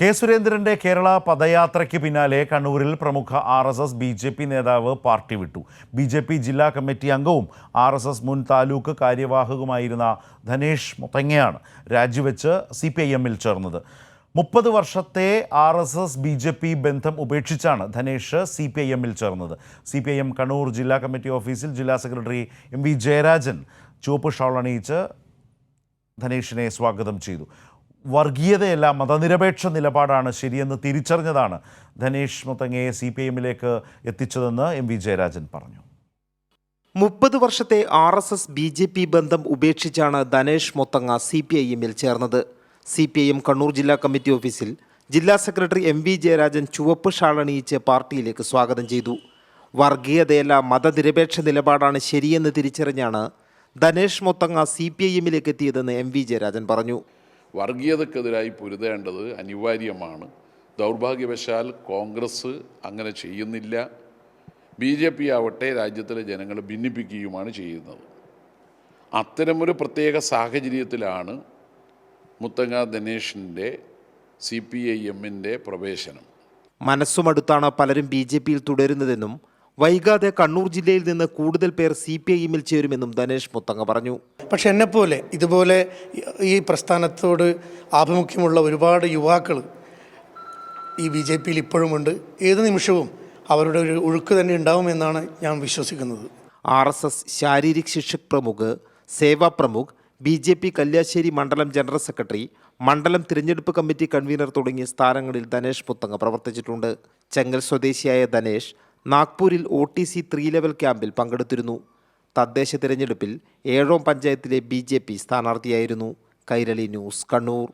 K സുരേന്ദ്രന്റെ കേരള പദയാത്രയ്ക്ക് പിന്നാലെ കണ്ണൂരിൽ പ്രമുഖ R S S B J P നേതാവ് പാർട്ടി വിട്ടു. ബി ജെ പി ജില്ലാ കമ്മിറ്റി അംഗവും ആർ എസ് എസ് മുൻ താലൂക്ക് കാര്യവാഹകുമായിരുന്ന ധനേഷ് മുത്തങ്ങയാണ് രാജിവെച്ച് സി പി ഐ എമ്മിൽ ചേർന്നത്. മുപ്പത് വർഷത്തെ R S S B J P ബന്ധം ഉപേക്ഷിച്ചാണ് ധനേഷ് സി പി ഐ എമ്മിൽ ചേർന്നത്. C P I M Kannur ജില്ലാ കമ്മിറ്റി ഓഫീസിൽ ജില്ലാ സെക്രട്ടറി എം വി ജയരാജൻ ചുവപ്പ് ഷാൾ അണിയിച്ച് ധനേഷിനെ സ്വാഗതം ചെയ്തു. വർഗീയതയല്ല മതനിരപേക്ഷ നിലപാടാണ് ശരിയെന്ന് തിരിച്ചറിഞ്ഞതാണ് ധനേഷ് മുത്തങ്ങയെ സി പി എമ്മിലേക്ക് എത്തിച്ചതെന്ന് എം വി ജയരാജൻ പറഞ്ഞു. മുപ്പത് വർഷത്തെ R S S B J P ബന്ധം ഉപേക്ഷിച്ചാണ് Dhanesh Muthanga C P I എമ്മിൽ ചേർന്നത്. C P I M Kannur ജില്ലാ കമ്മിറ്റി ഓഫീസിൽ ജില്ലാ സെക്രട്ടറി എം വി ജയരാജൻ ചുവപ്പ് ഷാളണിയിച്ച് പാർട്ടിയിലേക്ക് സ്വാഗതം ചെയ്തു. വർഗീയതയല്ല മതനിരപേക്ഷ നിലപാടാണ് ശരിയെന്ന് തിരിച്ചറിഞ്ഞാണ് Dhanesh Muthanga C P I എമ്മിലേക്ക് എത്തിയതെന്ന് എം വി ജയരാജൻ പറഞ്ഞു. വർഗീയതക്കെതിരായി പൊരുതേണ്ടത് അനിവാര്യമാണ്. ദൗർഭാഗ്യവശാൽ കോൺഗ്രസ് അങ്ങനെ ചെയ്യുന്നില്ല. ബി ജെ പി ആവട്ടെ രാജ്യത്തിലെ ജനങ്ങളെ ഭിന്നിപ്പിക്കുകയുമാണ് ചെയ്യുന്നത്. അത്തരമൊരു പ്രത്യേക സാഹചര്യത്തിലാണ് മുത്തങ്ങ ദിനേഷിന്റെ സി പി ഐ എമ്മിന്റെ പ്രവേശനം. മനസ്സുമടുത്താണ് പലരും ബി ജെ പിയിൽ തുടരുന്നതെന്നും വൈകാതെ കണ്ണൂർ ജില്ലയിൽ നിന്ന് കൂടുതൽ പേർ സി പി ഐ എമ്മിൽ ചേരുമെന്നും ധനേഷ് മുത്തങ്ങ പറഞ്ഞു. പക്ഷെ എന്നെപ്പോലെ ഇതുപോലെ ഈ പ്രസ്ഥാനത്തോട് ആഭിമുഖ്യമുള്ള ഒരുപാട് യുവാക്കൾ ഈ ബി ജെ പിയിൽ ഇപ്പോഴുമുണ്ട് ഏത് നിമിഷവും അവരുടെ ഒരു ഒഴുക്ക് തന്നെ ഉണ്ടാവുമെന്നാണ് ഞാൻ വിശ്വസിക്കുന്നത്. ആർ എസ് എസ് ശാരീരിക് ശിക്ഷക് പ്രമുഖ് സേവാ പ്രമുഖ് ബി ജെ പി കല്യാശ്ശേരി മണ്ഡലം ജനറൽ സെക്രട്ടറി മണ്ഡലം തിരഞ്ഞെടുപ്പ് കമ്മിറ്റി കൺവീനർ തുടങ്ങിയ സ്ഥാനങ്ങളിൽ ധനേഷ് പുത്തങ്ങ പ്രവർത്തിച്ചിട്ടുണ്ട്. ചെങ്ങൽ സ്വദേശിയായ ധനേഷ് നാഗ്പൂരിൽ O T C three level ക്യാമ്പിൽ പങ്കെടുത്തിരുന്നു. തദ്ദേശ തിരഞ്ഞെടുപ്പിൽ ഏഴോം പഞ്ചായത്തിലെ ബി ജെ പി സ്ഥാനാർത്ഥിയായിരുന്നു. കൈരളി ന്യൂസ് കണ്ണൂർ.